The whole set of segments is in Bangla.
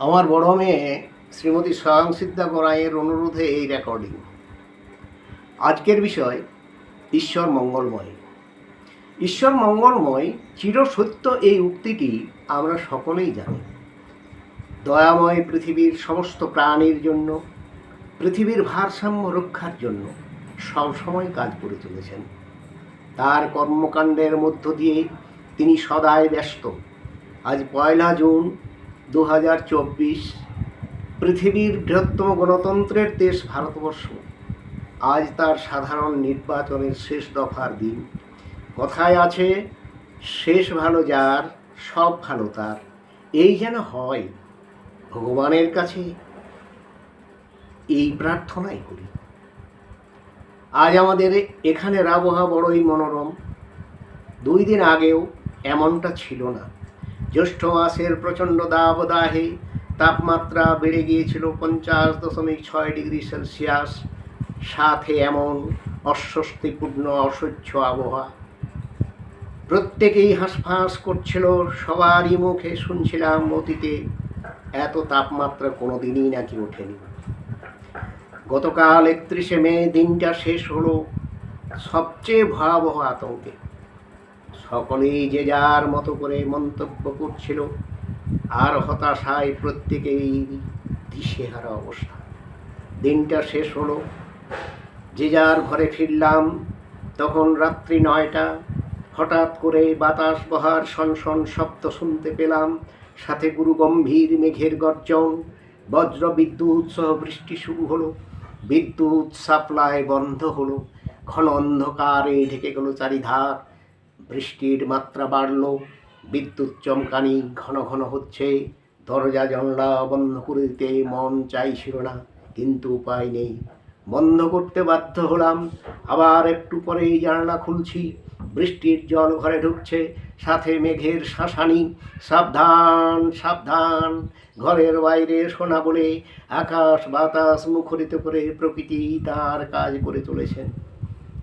আমার বড় মেয়ে শ্রীমতী স্বয়ংসিদ্ধা গোড়াইয়ের অনুরোধে এই রেকর্ডিং আজকের বিষয়, ঈশ্বর মঙ্গলময়। ঈশ্বর মঙ্গলময় চিরসত্য এই উক্তিটি আমরা সকলেই জানি। দয়াময় পৃথিবীর সমস্ত প্রাণীর জন্য, পৃথিবীর ভারসাম্য রক্ষার জন্য সবসময় কাজ করে চলেছেন। তার কর্মকাণ্ডের মধ্য দিয়ে তিনি সদাই ব্যস্ত। আজ পয়লা জুন দু হাজার চব্বিশ পৃথিবীর বৃহত্তম গণতন্ত্রের দেশ ভারতবর্ষ। আজ তার সাধারণ নির্বাচনের শেষ দফার দিন। কথায় আছে, শেষ ভালো যার, সব ভালো তার। এই যেন হয় ভগবানের কাছে। এই প্রার্থনাই করি। আজ আমাদের এখানের আবহাওয়া বড়ই মনোরম। দুই দিন আগেও এমনটা ছিল না। জ্যৈষ্ঠ মাসের প্রচণ্ড দাবদাহে তাপমাত্রা বেড়ে গিয়েছিল পঞ্চাশ দশমিক ছয় ডিগ্রি সেলসিয়াস। সাথে এমন অস্বস্তিপূর্ণ অসহ্য আবহাওয়া। প্রত্যেকেই হাঁসফাঁস করছিল, সবারই মুখে শুনছিলাম অতীতে, এত তাপমাত্রা কোনো দিনই নাকি ওঠেনি। গতকাল একত্রিশে মে দিনটা শেষ হলো, সবচেয়ে ভয়াবহ আতঙ্কে। সকলেই যে যার মতো করে মন্তব্য করছিল, আর হতাশায় প্রত্যেকেই দিশেহারা অবস্থা। দিনটা শেষ হলো, যে যার ঘরে ফিরলাম, তখন রাত্রি নয়টা, হঠাৎ করে বাতাস বহার সনসন শব্দ শুনতে পেলাম, সাথে গুরু গম্ভীর মেঘের গর্জন, বজ্র বিদ্যুৎ সহ বৃষ্টি শুরু হলো, বিদ্যুৎ সাপ্লাই বন্ধ হলো, ঘন অন্ধকারে ঢেকে গেল চারিধার। বৃষ্টির মাত্রা বাড়ল, বিদ্যুৎ চমকানি ঘন ঘন হচ্ছে, দরজা জানলা বন্ধ করে দিতে মন চাইছিল না, কিন্তু উপায় নেই। বন্ধ করতে বাধ্য হলাম, আবার একটু পরেই জানলা খুলছি, বৃষ্টির জল ঘরে ঢুকছে, সাথে মেঘের শাসানি, সাবধান সাবধান, ঘরের বাইরে সোনা বলে আকাশ বাতাস মুখরিত করে প্রকৃতি তার কাজ করে চলেছেন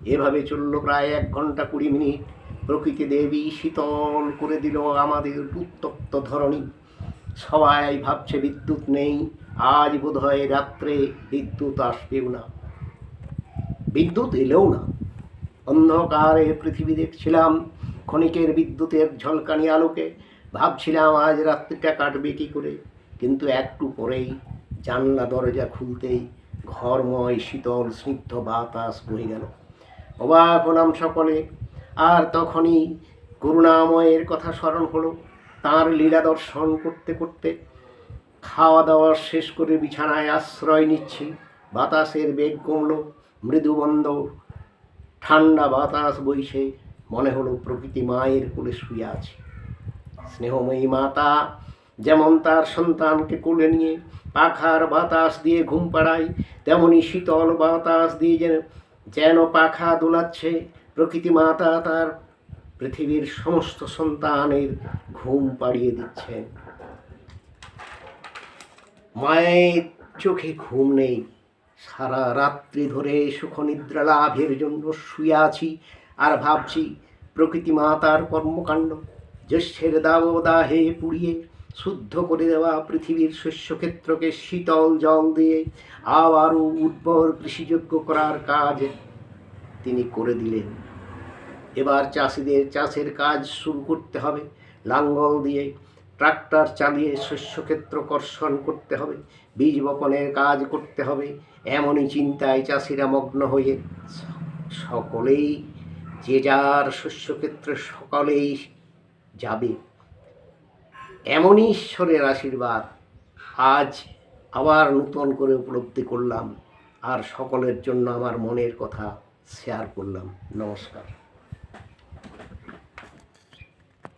এভাবে চলল প্রায় এক ঘণ্টা কুড়ি মিনিট প্রকৃতি দেবী শীতল করে দিল আমাদের উত্তপ্ত ধরণী। সবাই ভাবছে বিদ্যুৎ নেই, আজ বোধহয় রাত্রে বিদ্যুৎ আসবেও না। বিদ্যুৎ এলেও না। অন্ধকারে পৃথিবী দেখছিলাম, ক্ষণিকের বিদ্যুতের ঝলকানি আলোকে। ভাবছিলাম আজ রাত্রিটা কাটবে কী করে, কিন্তু একটু পরেই জানলা দরজা খুলতেই ঘরময় শীতল স্নিগ্ধ বাতাস বয়ে গেল। অবাক হলাম সকলে। আর তখনই করুণাময়ের কথা স্মরণ হলো। তাঁর লীলা দর্শন করতে করতে খাওয়া দাওয়া শেষ করে বিছানায় আশ্রয় নিচ্ছি। বাতাসের বেগ কমলো মৃদুবন্ধ ঠান্ডা বাতাস বইছে, মনে হলো প্রকৃতি মায়ের কোলে শুয়ে আছে। স্নেহময়ী মাতা যেমন তার সন্তানকে কোলে নিয়ে পাখার বাতাস দিয়ে ঘুম পাড়ায়, তেমনি শীতল বাতাস দিয়ে যেন যেন পাখা দোলাচ্ছে। প্রকৃতি মাতা তার পৃথিবীর সমস্ত সন্তানের ঘুম পাড়িয়ে দিচ্ছেন মায়ের চোখে ঘুম নেই। সারা রাত্রি ধরে সুখনিদ্রা লাভের জন্য শুয়ে আছি আর ভাবছি, প্রকৃতি মাতার কর্মকাণ্ড, জ্যৈষ্ঠের দাবদাহে পুড়িয়ে শুদ্ধ করে দেওয়া পৃথিবীর শস্যক্ষেত্রকে শীতল জল দিয়ে আবারও উর্বর কৃষিযোগ্য করার কাজ তিনি করে দিলেন। এবার চাষিদের, চাষের কাজ শুরু করতে হবে। লাঙ্গল দিয়ে ট্রাক্টর চালিয়ে শস্যক্ষেত্র কর্ষণ করতে হবে। বীজ বপনের কাজ করতে হবে। এমনই চিন্তায় চাষিরা মগ্ন হয়ে সকলেই, যে যার শস্যক্ষেত্রে সকলেই যাবে। এমনই ঈশ্বরের আশীর্বাদ। আজ আবার নূতন করে উপলব্ধি করলাম। আর সকলের জন্য আমার মনের কথা শেয়ার করলাম। নমস্কার।